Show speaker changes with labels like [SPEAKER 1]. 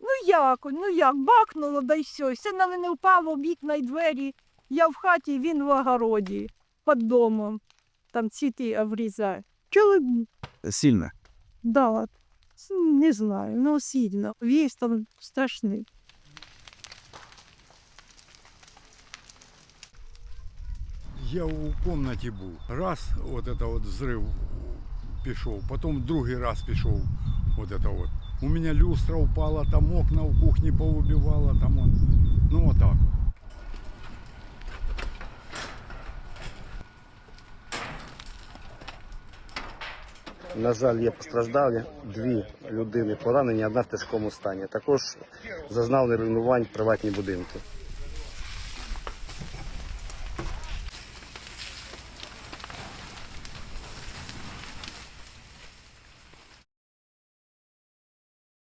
[SPEAKER 1] Ну як, ну як, бахнуло, да й все. Все на мене впало, вікна й двері. Я в хаті, він в огороді, під домом. Там цвіти обрізає. Чоловік,
[SPEAKER 2] Сильно.
[SPEAKER 1] да, не знаю, ну сильно. Весь там страшний.
[SPEAKER 3] Я у комнаті був. Раз от это от взрив пішов, потім другий раз пішов. Вот это вот. У мене люстра упала, там окна в кухні поубивала, там он. Ну отак.
[SPEAKER 4] На жаль, є постраждалі. Дві людини поранені, одна в тяжкому стані. Також зазнали руйнувань приватні будинки.